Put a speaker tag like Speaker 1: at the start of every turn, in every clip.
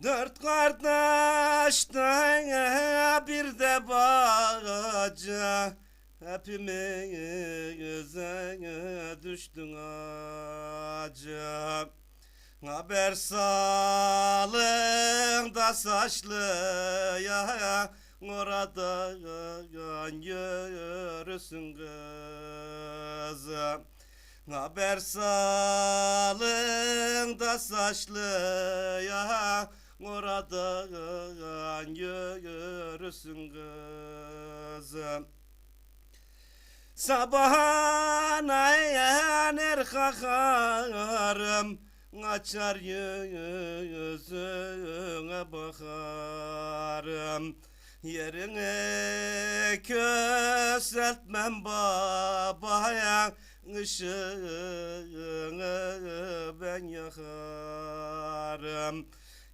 Speaker 1: Dört kardeşten bir de baca Hepimize düştün acı. Haber salın da saçlıya Oradan yürüsün kızım Haber salın da saçlıya Oradan yürüsün kızım. Sabahına yaner kalkarım Açar yüzüne bakarım. Yerine köseltmem babaya Işığını ben yakarım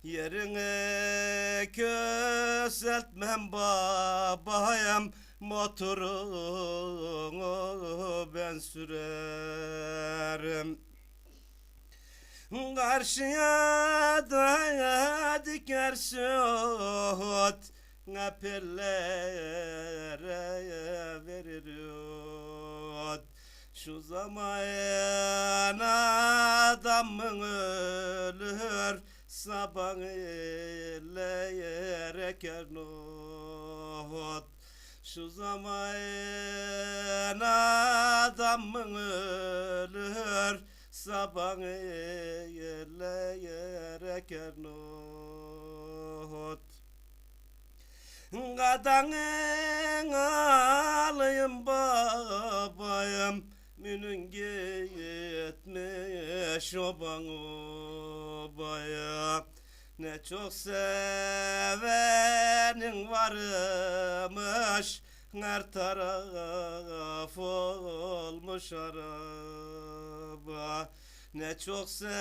Speaker 1: Yerine köseltmem babayam Motorunu ben sürerim. Karşıya da dikersin ot Apellere verir ot Şu zaman adamın ölür Sabah ile eker not Şu zaman adamın ölür. Sabah ile eker not Kadanın alayım babayım. Münün gitmiş oban obaya Ne çok sevenin varmış Her taraf olmuş araba. Ne çok sevenin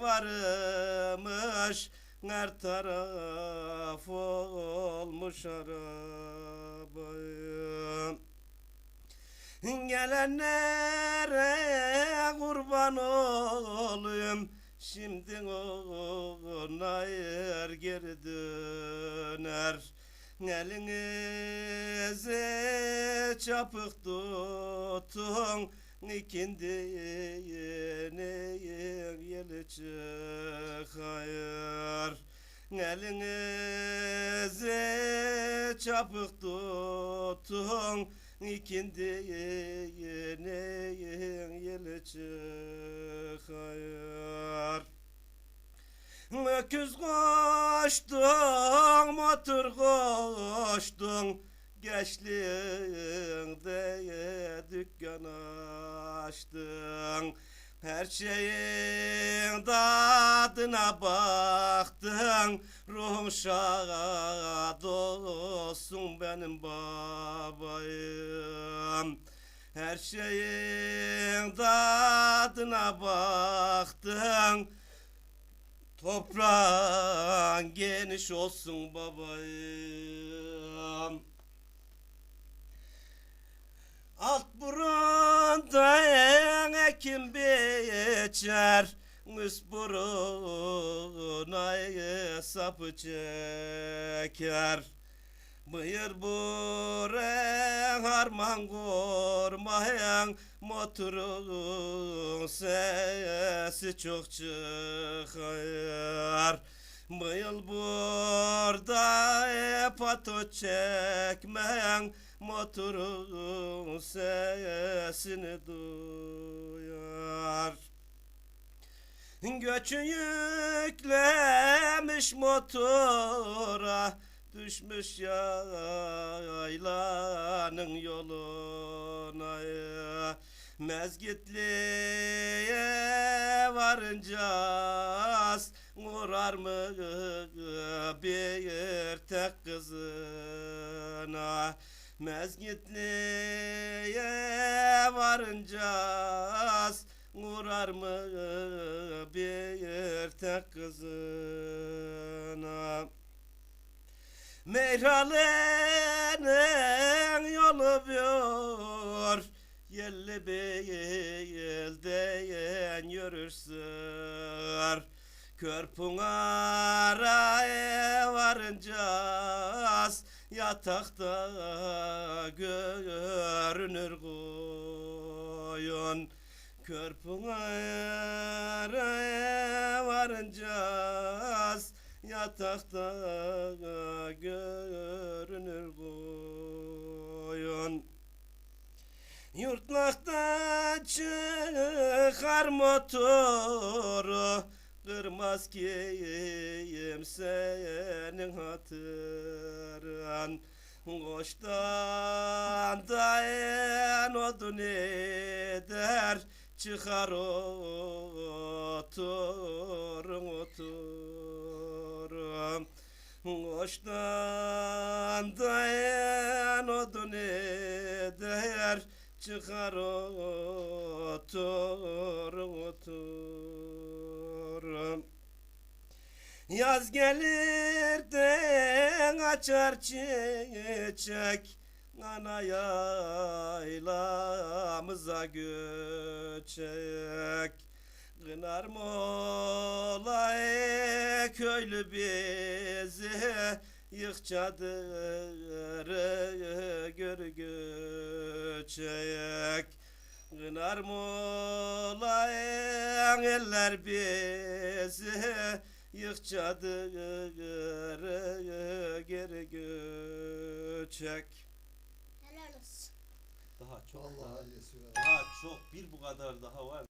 Speaker 1: varmış her taraf olmuş araba Gelenlere kurban olayım? Şimdi ona yer geri döner. Elinize çapık tutun İkindi yeni yeli çıkayır. Elinize çapık tutun İkindi yeni yeli çıkayır Öküz koştun, motor koştun? Gençliğinde dükkan açtın Her şeyin tadına baktın Ruhun şad olsun benim babayım. Her şeyin tadına baktın Toprağın geniş olsun babayım. Alt burunda ekim biçer Üst buruna sapı çeker. Bıyır buren harman gormayan Motorun sesi çok çıkar. Bıyıl burada pato çekmeyen Motorun sesini duyar Göçü yüklemiş motora Düşmüş yaylanın yoluna. Mezgitli'ye varınca Uğrar mı bir tek kızına? Mezgitli'ye varınca Uğrar mı bir tek kızına? Meyrale'nin yolu bir Yelli bir yelden yürürsün. Körpünara varıncaz yatakta görünür koyun Körpünara varıncaz yatakta görünür koyun Yurtlaktan çıkar motoru Kırmaz kimsenin hatırın. Koçtan dayan odun eder Çıkar oturun oturun Koçtan dayan odun eder Çıkar oturun oturun Yaz gelir de açar çiçek Ana yaylamıza göçek. Kınar molay köylü bizi. Yık çadırı gör göçek. Kınar molay eller bizi. Yık çadırı geri göçek.
Speaker 2: Daha çok
Speaker 3: Vallahi
Speaker 2: daha, daha çok bir bu kadar daha var.